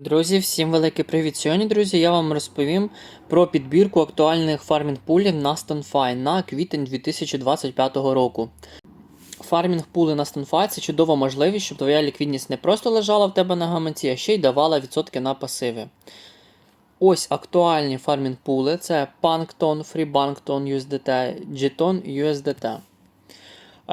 Друзі, всім великий привіт! Сьогодні, друзі, я вам розповім про підбірку актуальних фармінг пулів на StunFi на квітень 2025 року. Фармінг пули на StunFi – це чудова можливість, щоб твоя ліквідність не просто лежала в тебе на гаманці, а ще й давала відсотки на пасиви. Ось актуальні фармінг пули це Puncton, FreeBankton USDT, Jeton USDT.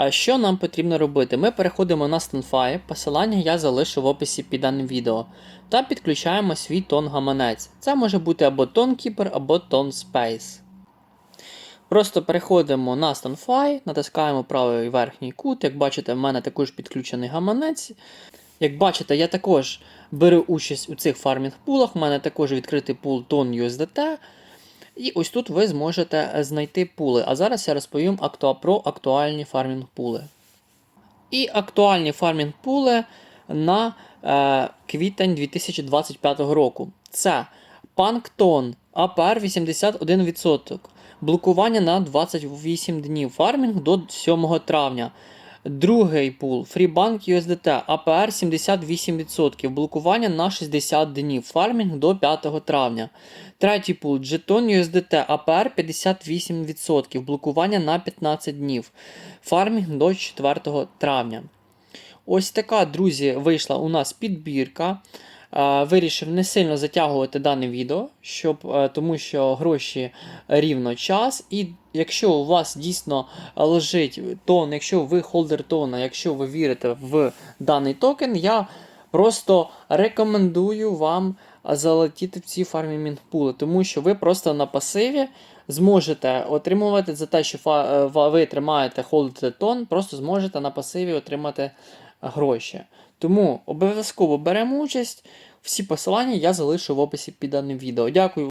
Що нам потрібно робити? Ми переходимо на StunFi, посилання я залишу в описі під даним відео, та підключаємо свій тон гаманець. Це може бути або TonKeeper, або TonSpace. Просто переходимо на StunFi, натискаємо правий верхній кут. Як бачите, в мене також підключений гаманець. Як бачите, я також беру участь у цих фармінг пулах. У мене також відкритий пул Ton USDT. І ось тут ви зможете е, знайти пули. А зараз я розповім про актуальні фармінг пули. І актуальні фармінг пули на е, квітень 2025 року. Це Панктон APR 81%. Блокування на 28 днів. Фармінг до 7 травня. Другий пул FreeBank USDT APR 78%. Блокування на 60 днів. Фармінг до 5 травня. Третій пул Jeton USDT APR 58%. Блокування на 15 днів. Фармінг до 4 травня. Ось така, друзі, вийшла у нас підбірка. Е, Вирішив не сильно затягувати дане відео, щоб, е, тому що гроші рівно час. І якщо у вас дійсно лежить тон, якщо ви холдер тона, якщо ви вірите в даний токен, я просто рекомендую вам залетіти в ці фармі мінпули, тому що ви просто на пасиві зможете отримувати за те, що е, ви тримаєте холдите тон, просто зможете на пасиві отримати гроші. Тому обов'язково беремо участь. Всі посилання я залишу в описі під даним відео. Дякую.